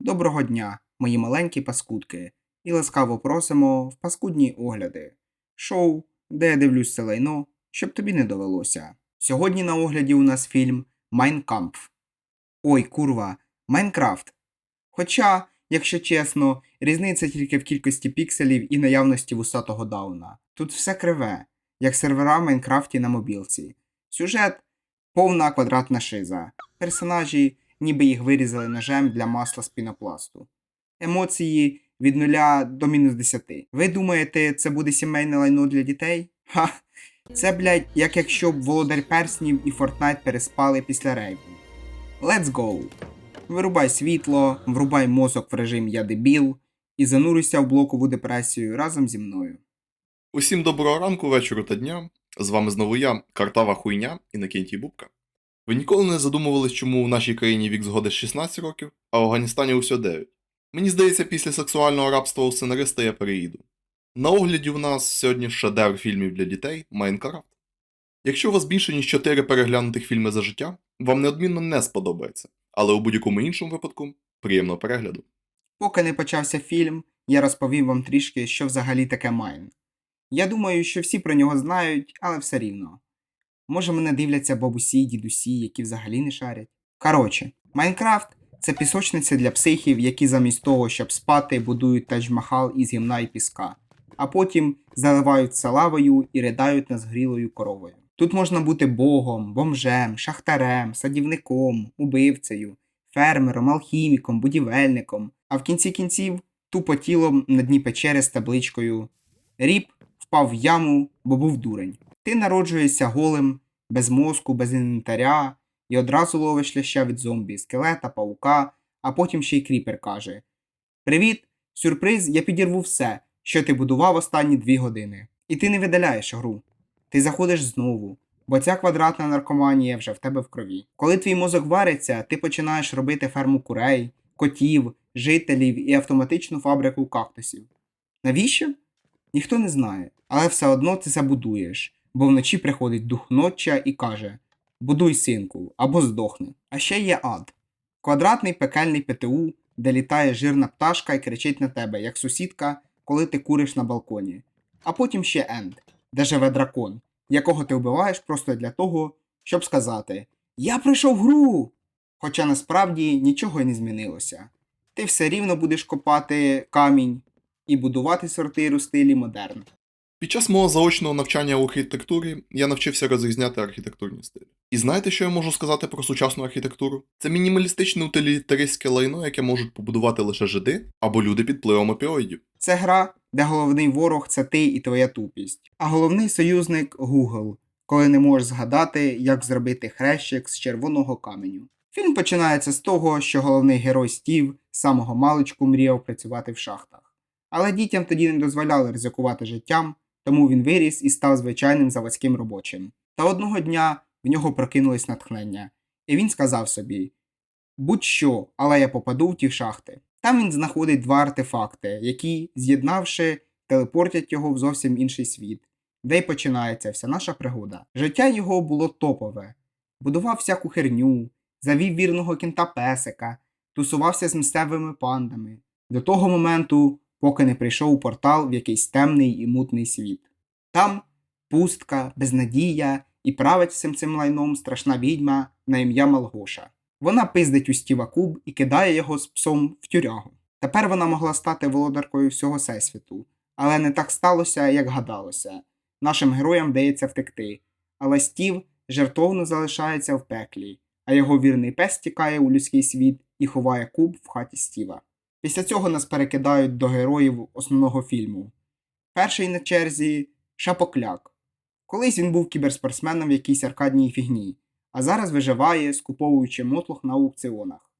Доброго дня, мої маленькі паскудки, і ласкаво просимо в паскудні огляди. Шоу, де я дивлюсь це лайно, щоб тобі не довелося. Сьогодні на огляді у нас фільм Майнкампф. Ой, курва, Майнкрафт. Хоча, якщо чесно, різниця тільки в кількості пікселів і наявності вусатого дауна. Тут все криве, як сервера в Майнкрафті на мобілці. Сюжет повна квадратна шиза. Персонажі ніби їх вирізали ножем для масла з пінопласту. Емоції від 0 до мінус 10. Ви думаєте, це буде сімейне лайно для дітей? Ха! Це, блядь, як якщо б володар перснів і Fortnite переспали після рейву. Let's go! Вирубай світло, врубай мозок в режим Я дебіл і занурюйся в блокову депресію разом зі мною. Усім доброго ранку, вечора та дня. З вами знову я, Картава Хуйня Інокентій Бубка. Ви ніколи не задумувались, чому в нашій країні вік згоди 16 років, а в Афганістані усього 9. Мені здається, після сексуального рабства у сценариста я переїду. На огляді в нас сьогодні шедевр фільмів для дітей Майнкрафт. Якщо у вас більше ніж 4 переглянутих фільми за життя, вам неодмінно не сподобається, але у будь-якому іншому випадку приємного перегляду. Поки не почався фільм, я розповім вам трішки, що взагалі таке Майн. Я думаю, що всі про нього знають, але все рівно. Може, мене дивляться бабусі, дідусі, які взагалі не шарять. Коротше, Майнкрафт це пісочниця для психів, які замість того, щоб спати, будують тадж-махал із гімна і піска, а потім заливаються лавою і ридають над згрілою коровою. Тут можна бути богом, бомжем, шахтарем, садівником, убивцею, фермером, алхіміком, будівельником, а в кінці кінців тупо тілом на дні печери з табличкою Ріп впав в яму, бо був дурень. Ти народжуєшся голим, без мозку, без інвентаря, і одразу ловиш ляща від зомбі, скелета, паука, а потім ще й кріпер каже: Привіт, сюрприз, я підірву все, що ти будував останні дві години. І ти не видаляєш гру. Ти заходиш знову, бо ця квадратна наркоманія вже в тебе в крові. Коли твій мозок вариться, ти починаєш робити ферму курей, котів, жителів і автоматичну фабрику кактусів. Навіщо? Ніхто не знає, але все одно ти забудуєш, бо вночі приходить дух ноча і каже: Будуй синку або здохни. А ще є ад квадратний пекельний ПТУ, де літає жирна пташка і кричить на тебе, як сусідка, коли ти куриш на балконі. А потім ще енд, де живе дракон, якого ти вбиваєш просто для того, щоб сказати: Я прийшов гру! Хоча насправді нічого й не змінилося. Ти все рівно будеш копати камінь і будувати сортир у стилі модерн. Під час мого заочного навчання у архітектурі я навчився розрізняти архітектурні стилі. І знаєте, що я можу сказати про сучасну архітектуру? Це мінімалістичне утилітаристське лайно, яке можуть побудувати лише жиди або люди під впливом опіоїдів. Це гра, де головний ворог це ти і твоя тупість, а головний союзник Google, коли не можеш згадати, як зробити хрещик з червоного каменю. Фільм починається з того, що головний герой Стів з самого маличку мріяв працювати в шахтах. Але дітям тоді не дозволяли ризикувати життям, тому він виріс і став звичайним заводським робочим. Та одного дня в нього прокинулось натхнення, і він сказав собі: будь-що, але я попаду в ті шахти. Там він знаходить два артефакти, які, з'єднавши, телепортять його в зовсім інший світ, де й починається вся наша пригода. Життя його було топове, будував всяку херню, завів вірного кінта песика, тусувався з місцевими пандами. До того моменту, поки не прийшов у портал в якийсь темний і мутний світ. Там пустка, безнадія і править всім цим лайном страшна відьма на ім'я Малгоша. Вона пиздить у Стіва куб і кидає його з псом в тюрягу. Тепер вона могла стати володаркою всього всесвіту, але не так сталося, як гадалося. Нашим героям вдається втекти, але Стів жертовно залишається в пеклі, а його вірний пес тікає у людський світ і ховає куб в хаті Стіва. Після цього нас перекидають до героїв основного фільму. Перший на черзі Шапокляк. Колись він був кіберспортсменом в якійсь аркадній фігні, а зараз виживає, скуповуючи мотлох на аукціонах.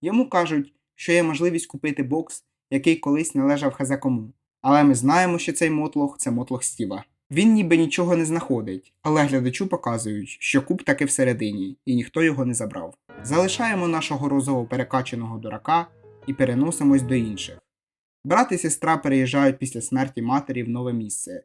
Йому кажуть, що є можливість купити бокс, який колись належав хазе кому. Але ми знаємо, що цей мотлох це мотлох Стіва. Він ніби нічого не знаходить, але глядачу показують, що куб таки всередині, і ніхто його не забрав. Залишаємо нашого розово перекаченого дурака і переносимось до інших. Брат і сестра переїжджають після смерті матері в нове місце.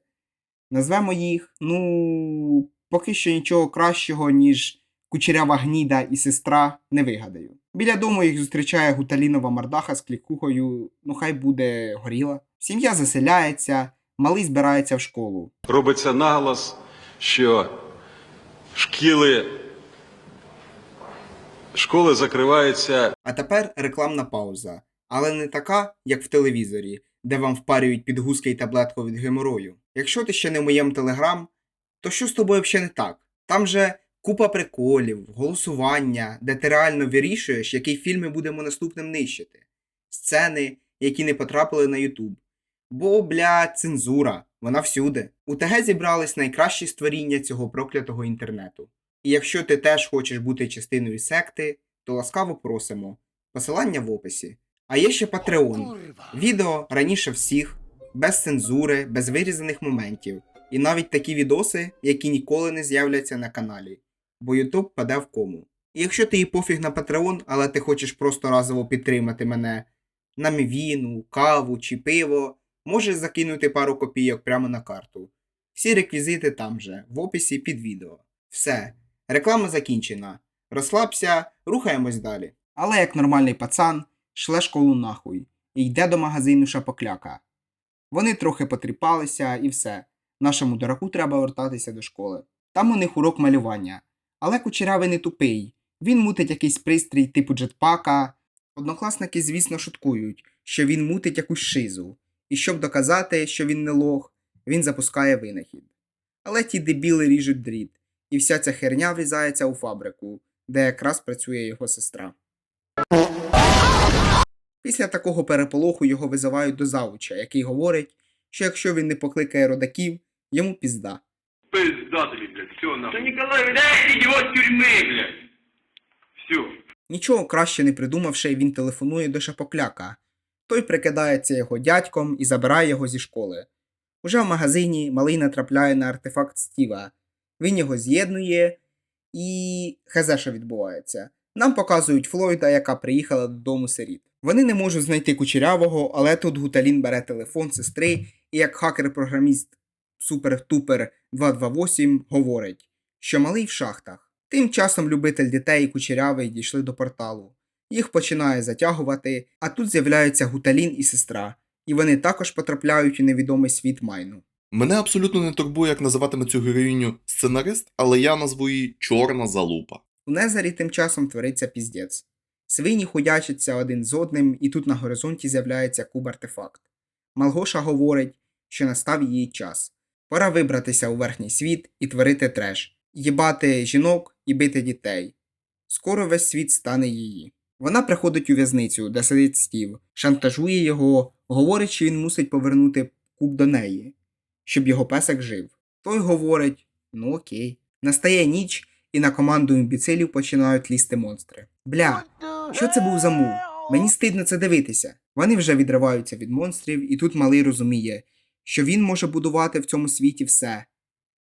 Назвемо їх, ну, Поки що нічого кращого, ніж кучерява гніда і сестра, не вигадаю. Біля дому їх зустрічає гуталінова мордаха з клікухою, ну хай буде горіла. Сім'я заселяється, малий збирається в школу. Робиться наголос, що шкіли, школи закриваються А тепер рекламна пауза, але не така, як в телевізорі, де вам впарюють підгузки й таблетку від геморою. Якщо ти ще не в моєму телеграм, то що з тобою взагалі не так? Там же купа приколів, голосування, де ти реально вирішуєш, який фільм ми будемо наступним нищити. Сцени, які не потрапили на Ютуб. Бо, бля, цензура, вона всюди. У ТГ зібрались найкращі створіння цього проклятого інтернету. І якщо ти теж хочеш бути частиною секти, то ласкаво просимо. Посилання в описі. А є ще Patreon. Відео раніше всіх, без цензури, без вирізаних моментів. І навіть такі відоси, які ніколи не з'являться на каналі, бо YouTube паде в кому. І якщо ти і пофіг на Patreon, але ти хочеш просто разово підтримати мене на мівіну, каву чи пиво, можеш закинути пару копійок прямо на карту. Всі реквізити там же, в описі під відео. Все, реклама закінчена. Розслабся, рухаємось далі. Але як нормальний пацан, шле школу нахуй і йде до магазину шапокляка. Вони трохи потріпалися і все. Нашому дураку треба вертатися до школи. Там у них урок малювання. Але кучерявий не тупий. Він мутить якийсь пристрій типу джетпака. Однокласники, звісно, шуткують, що він мутить якусь шизу. І щоб доказати, що він не лох, він запускає винахід. Але ті дебіли ріжуть дріт, і вся ця херня врізається у фабрику, де якраз працює його сестра. Після такого переполоху його визивають до завуча, який говорить, що якщо він не покликає родаків, йому пізда. Пизда тобі, блядь, все нахуй. Да Николай, дай його з тюрми, блядь. Все. Нічого краще не придумавши, він телефонує до шапокляка. Той прикидається його дядьком і забирає його зі школи. Уже в магазині малий натрапляє на артефакт Стіва. Він його з'єднує і хезе, що відбувається. Нам показують Флойда, яка приїхала додому сиріт. Вони не можуть знайти кучерявого, але тут Гуталін бере телефон сестри і як хакер-програміст Супер-Тупер 228 говорить, що малий в шахтах. Тим часом любитель дітей і кучерявий дійшли до порталу. Їх починає затягувати, а тут з'являються Гуталін і сестра, і вони також потрапляють у невідомий світ майну. Мене абсолютно не турбує, як називатиме цю героїню сценарист, але я назву її Чорна залупа. У Незарі тим часом твориться піздець. Свині хуячаться один з одним, і тут на горизонті з'являється куб артефакт. Малгоша говорить, що настав її час. Пора вибратися у верхній світ і творити треш, їбати жінок і бити дітей. Скоро весь світ стане її. Вона приходить у в'язницю, де сидить стів, шантажує його, говорить, що він мусить повернути куб до неї, щоб його песик жив. Той говорить: ну окей. Настає ніч, і на команду імбіцилів починають лізти монстри. Бля, що це був за мув? Мені стидно це дивитися. Вони вже відриваються від монстрів, і тут малий розуміє, що він може будувати в цьому світі все.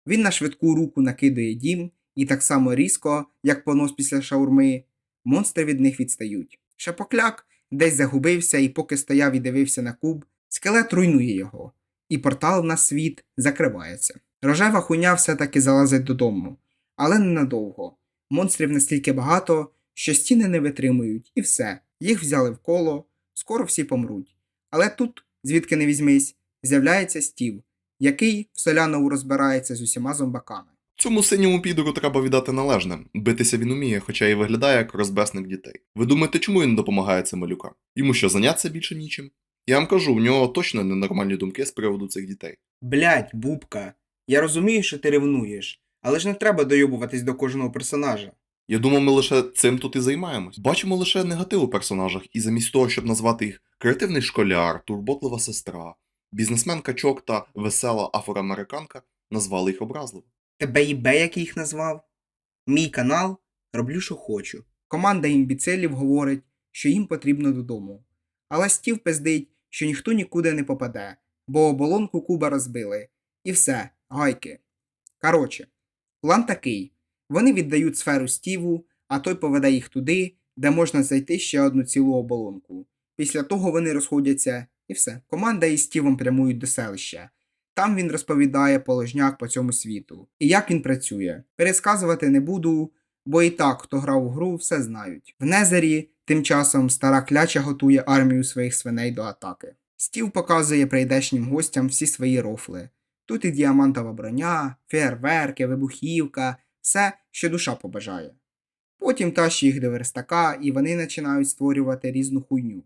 Він на швидку руку накидує дім, і так само різко, як понос після шаурми, монстри від них відстають. Шапокляк десь загубився, і поки стояв і дивився на куб, скелет руйнує його, і портал на світ закривається. Рожева хуйня все-таки залазить додому, але ненадовго. Монстрів настільки багато, що стіни не витримують, і все. Їх взяли в коло, скоро всі помруть. Але тут, звідки не візьмись, з'являється стів, який в Солянову розбирається з усіма зомбаками. Цьому синьому підору треба віддати належне. Битися він уміє, хоча і виглядає як розбесник дітей. Ви думаєте, чому він допомагає цим малюкам? Йому що, зайнятися більше нічим? Я вам кажу, в нього точно ненормальні думки з приводу цих дітей. Блять, бубка, я розумію, що ти ревнуєш, але ж не треба дойобуватись до кожного персонажа. Я думав, ми лише цим тут і займаємось. Бачимо лише негатив у персонажах, і замість того, щоб назвати їх креативний школяр, турботлива сестра, бізнесмен качок та весела афроамериканка, назвали їх образливо. Тебе їбе, як їх назвав? Мій канал роблю, що хочу. Команда імбіцилів говорить, що їм потрібно додому. Але стів пиздить, що ніхто нікуди не попаде, бо оболонку куба розбили. І все, гайки. Короче, план такий: вони віддають сферу стіву, а той поведе їх туди, де можна знайти ще одну цілу оболонку. Після того вони розходяться і все. Команда із стівом прямують до селища. Там він розповідає положняк по цьому світу і як він працює. Пересказувати не буду, бо і так, хто грав у гру, все знають. В Незері тим часом стара кляча готує армію своїх свиней до атаки. Стів показує прийдешнім гостям всі свої рофли. Тут і діамантова броня, фейерверки, вибухівка, все, що душа побажає. Потім тащить їх до верстака, і вони починають створювати різну хуйню.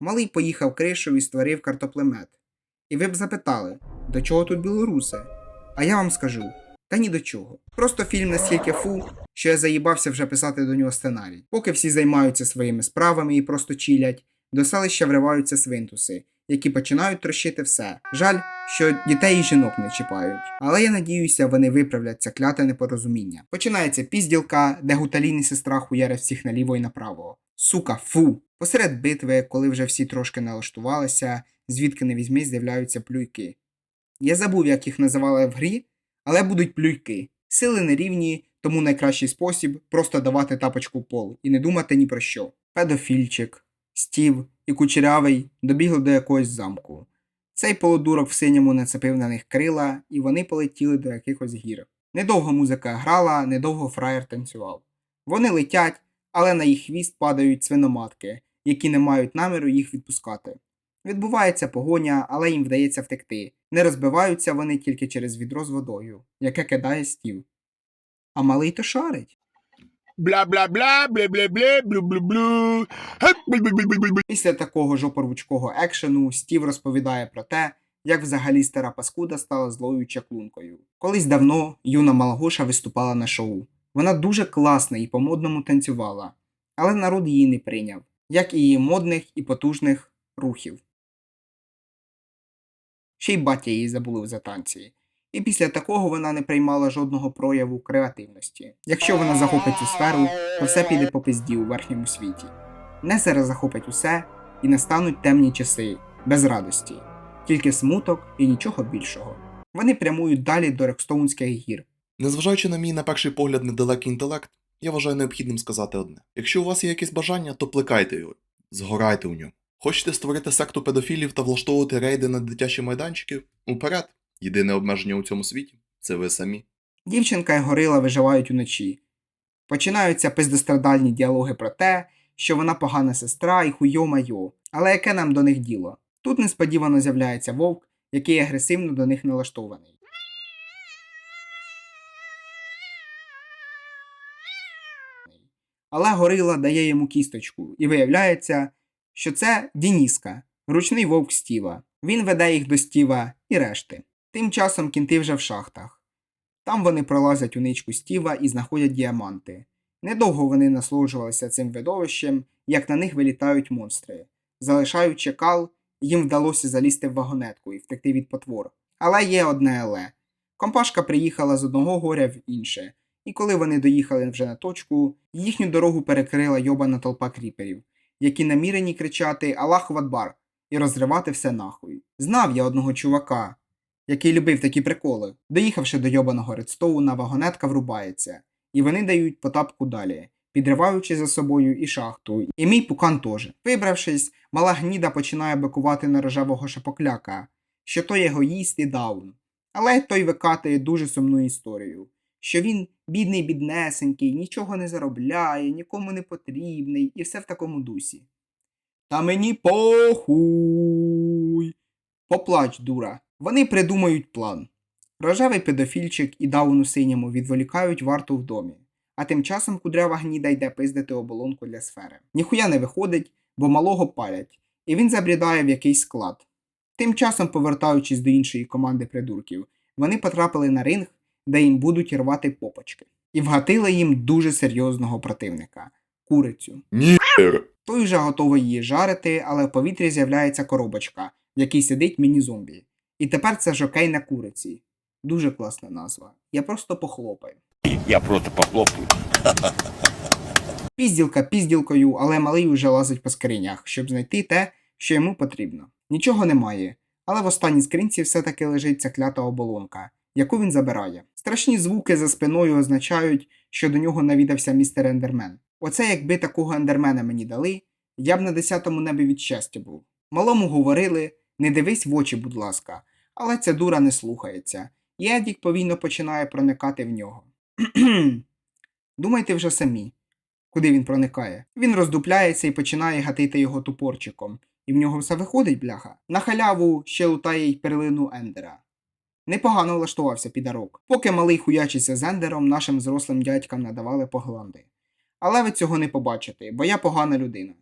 Малий поїхав кришу і створив картоплемет. І ви б запитали, до чого тут білоруси? А я вам скажу: та ні до чого. Просто фільм настільки фу, що я заїбався вже писати до нього сценарій. Поки всі займаються своїми справами і просто чилять, до селища вриваються свинтуси, які починають трощити все. Жаль, що дітей і жінок не чіпають. Але я надіюся, вони виправлять це кляте непорозуміння. Починається пізділка, де Гуталін і сестра хуярять всіх наліво і направо. Сука, фу! Посеред битви, коли вже всі трошки налаштувалися, звідки не візьми, з'являються плюйки. Я забув, як їх називали в грі, але будуть плюйки. Сили нерівні, тому найкращий спосіб просто давати тапочку в пол і не думати ні про що. Педофільчик, стів і кучерявий добігли до якогось замку. Цей полудурок в синьому нацепив на них крила, і вони полетіли до якихось гір. Недовго музика грала, недовго фраєр танцював. Вони летять, але на їх хвіст падають свиноматки, які не мають наміру їх відпускати. Відбувається погоня, але їм вдається втекти. Не розбиваються вони тільки через відро з водою, яке кидає стів. А малий то шарить. Бла-бла-бла, бле-бле-бле, блю-блю-блю. Після такого жопорвучкого екшену Стів розповідає про те, як взагалі стара паскуда стала злою чаклункою. Колись давно юна Малгоша виступала на шоу. Вона дуже класна і по-модному танцювала, але народ її не прийняв, як і її модних і потужних рухів. Ще й батя її забули за танці. І після такого вона не приймала жодного прояву креативності. Якщо вона захопить цю сферу, то все піде по пизді у верхньому світі. Несера захопить усе, і настануть темні часи, без радості, тільки смуток і нічого більшого. Вони прямують далі до Рекстоунських гір. Незважаючи на мій на перший погляд недалекий інтелект, я вважаю необхідним сказати одне: якщо у вас є якесь бажання, то плекайте його, згорайте у ньому. Хочете створити секту педофілів та влаштовувати рейди на дитячі майданчики? Уперед! Єдине обмеження у цьому світі це ви самі. Дівчинка і горила виживають уночі. Починаються пиздострадальні діалоги про те, що вона погана сестра і хуйо-майо, але яке нам до них діло? Тут несподівано з'являється вовк, який агресивно до них налаштований. Але горила дає йому кісточку, і виявляється, що це Дініска, ручний вовк Стіва. Він веде їх до Стіва і решти. Тим часом кінти вже в шахтах. Там вони пролазять у ничку Стіва і знаходять діаманти. Недовго вони насолоджувалися цим видовищем, як на них вилітають монстри. Залишаючи кал, їм вдалося залізти в вагонетку і втекти від потвор. Але є одне але. Компашка приїхала з одного горя в інше, і коли вони доїхали вже на точку, їхню дорогу перекрила йобана толпа кріперів, які намірені кричати Аллаху Вадбар і розривати все нахуй. Знав я одного чувака, який любив такі приколи. Доїхавши до йобаного редстоуна, вагонетка врубається, і вони дають потапку далі, підриваючи за собою і шахту, і мій пукан теж. Вибравшись, мала гніда починає бикувати на рожевого шапокляка, що той егоїст і даун. Але той викатує дуже сумну історію, що він бідний біднесенький, нічого не заробляє, нікому не потрібний, і все в такому дусі. Та мені похуй. Поплач, дура. Вони придумають план. Рожевий педофільчик і даун у синьому відволікають варту в домі, а тим часом кудрява гніда йде пиздити оболонку для сфери. Ніхуя не виходить, бо малого палять, і він забрідає в якийсь склад. Тим часом, повертаючись до іншої команди придурків, вони потрапили на ринг, де їм будуть рвати попочки, і вгатили їм дуже серйозного противника курицю. Нір! Той вже готовий її жарити, але в повітрі з'являється коробочка, в якій сидить міні-зомбі. І тепер це жокей на куриці. Дуже класна назва. Я просто похлопаю. Я просто похлопаю. Пізділка пізділкою, але малий уже лазить по скринях, щоб знайти те, що йому потрібно. Нічого немає, але в останній скринці все-таки лежить ця клята оболонка, яку він забирає. Страшні звуки за спиною означають, що до нього навідався містер Ендермен. Оце якби такого ендермена мені дали, я б на десятому небі від щастя був. Малому говорили, не дивись в очі, будь ласка, Але ця дура не слухається, і Едік повільно починає проникати в нього. Думайте вже самі, куди він проникає. Він роздупляється і починає гатити його тупорчиком, і в нього все виходить, бляха. На халяву ще лутає й перлину Ендера. Непогано влаштувався підарок. Поки малий хуячиться з Ендером, нашим взрослим дядькам надавали погланди. Але ви цього не побачите, бо я погана людина.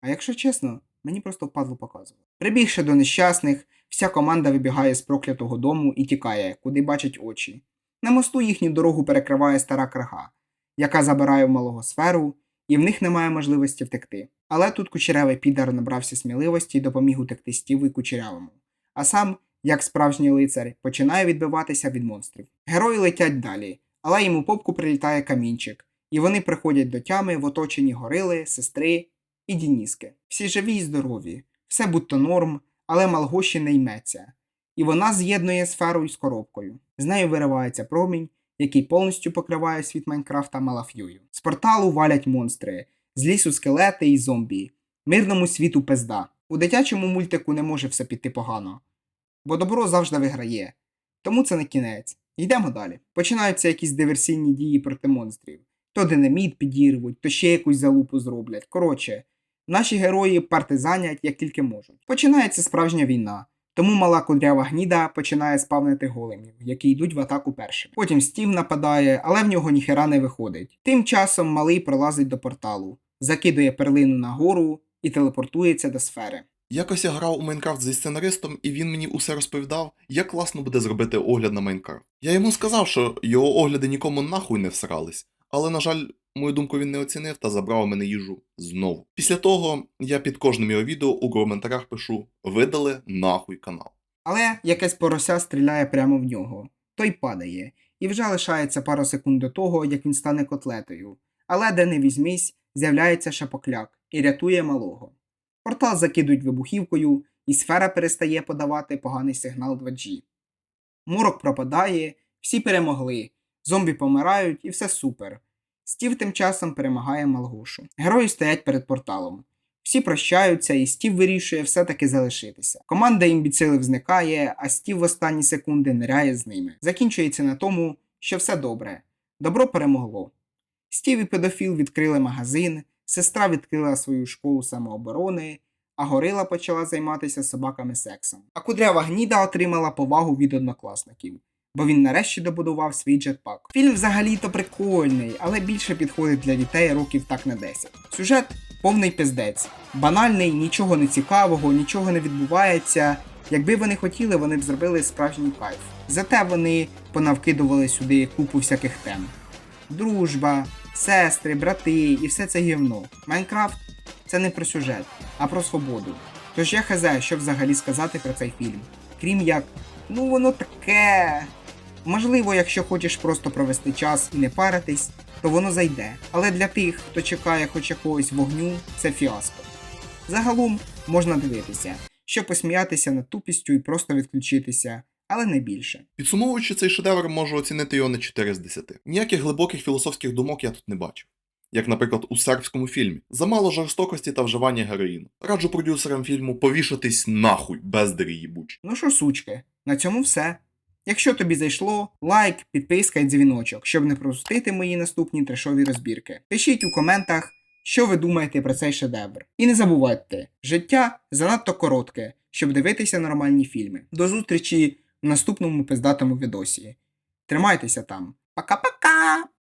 А якщо чесно, мені просто впадло показувати. Прибігши до нещасних, вся команда вибігає з проклятого дому і тікає, куди бачать очі. На мосту їхню дорогу перекриває стара крага, яка забирає в малого сферу, і в них немає можливості втекти. Але тут кучерявий підар набрався сміливості і допоміг утекти Стіву і кучерявому. А сам, як справжній лицар, починає відбиватися від монстрів. Герої летять далі, але йому попку прилітає камінчик, і вони приходять до тями в оточенні горили, сестри і Дініски. Всі живі й здорові, все будто норм, але Малгоші не йметься. І вона з'єднує сферу із коробкою. З нею виривається промінь, який повністю покриває світ Майнкрафта Малаф'юю. З порталу валять монстри, з лісу скелети і зомбі, мирному світу пизда. У дитячому мультику не може все піти погано, бо добро завжди виграє. Тому це не кінець. Йдемо далі. Починаються якісь диверсійні дії проти монстрів. То динаміт підірвуть, то ще якусь залупу зроблять. Коротше, наші герої партизанять як тільки можуть. Починається справжня війна. Тому мала кудрява гніда починає спавнити големів, які йдуть в атаку першими. Потім Стів нападає, але в нього ніхера не виходить. Тим часом малий пролазить до порталу, закидує перлину нагору і телепортується до сфери. Якось я грав у Майнкрафт зі сценаристом, і він мені усе розповідав, як класно буде зробити огляд на Майнкрафт. Я йому сказав, що його огляди нікому нахуй не всрались, але, на жаль, мою думку він не оцінив та забрав у мене їжу знову. Після того я під кожним його відео у коментарях пишу видали нахуй канал. Але якесь порося стріляє прямо в нього. Той падає, і вже лишається пару секунд до того, як він стане котлетою. Але де не візьмись, з'являється шапокляк і рятує малого. Портал закидують вибухівкою, і сфера перестає подавати поганий сигнал 2G. Морок пропадає, всі перемогли, зомбі помирають і все супер. Стів тим часом перемагає Малгошу. Герої стоять перед порталом. Всі прощаються, і Стів вирішує все-таки залишитися. Команда імбіцилів зникає, а Стів в останні секунди ниряє з ними. Закінчується на тому, що все добре. Добро перемогло. Стів і педофіл відкрили магазин, сестра відкрила свою школу самооборони, а горила почала займатися собаками сексом. А кудрява гніда отримала повагу від однокласників, бо він нарешті добудував свій джетпак. Фільм взагалі-то прикольний, але більше підходить для дітей років так на 10. Сюжет повний пиздець. Банальний, нічого не цікавого, нічого не відбувається. Якби вони хотіли, вони б зробили справжній кайф. Зате вони понавкидували сюди купу всяких тем. Дружба, сестри, брати і все це гівно. Майнкрафт це не про сюжет, а про свободу. Тож я хз, що взагалі сказати про цей фільм. Крім як, ну воно таке. Можливо, якщо хочеш просто провести час і не паритись, то воно зайде. Але для тих, хто чекає хоч якогось вогню, це фіаско. Загалом можна дивитися, щоб посміятися над тупістю і просто відключитися, але не більше. Підсумовуючи цей шедевр, можу оцінити його на 4 з 10. Ніяких глибоких філософських думок я тут не бачив. Як, наприклад, у сербському фільмі. Замало жорстокості та вживання героїну. Раджу продюсерам фільму повішатись нахуй, бездарі їбучі. Ну що, сучки, на цьому все. Якщо тобі зайшло, лайк, підписка і дзвіночок, щоб не пропустити мої наступні трешові розбірки. Пишіть у коментах, що ви думаєте про цей шедевр. І не забувайте, життя занадто коротке, щоб дивитися нормальні фільми. До зустрічі наступному пиздатому відосі. Тримайтеся там. Пока-пока!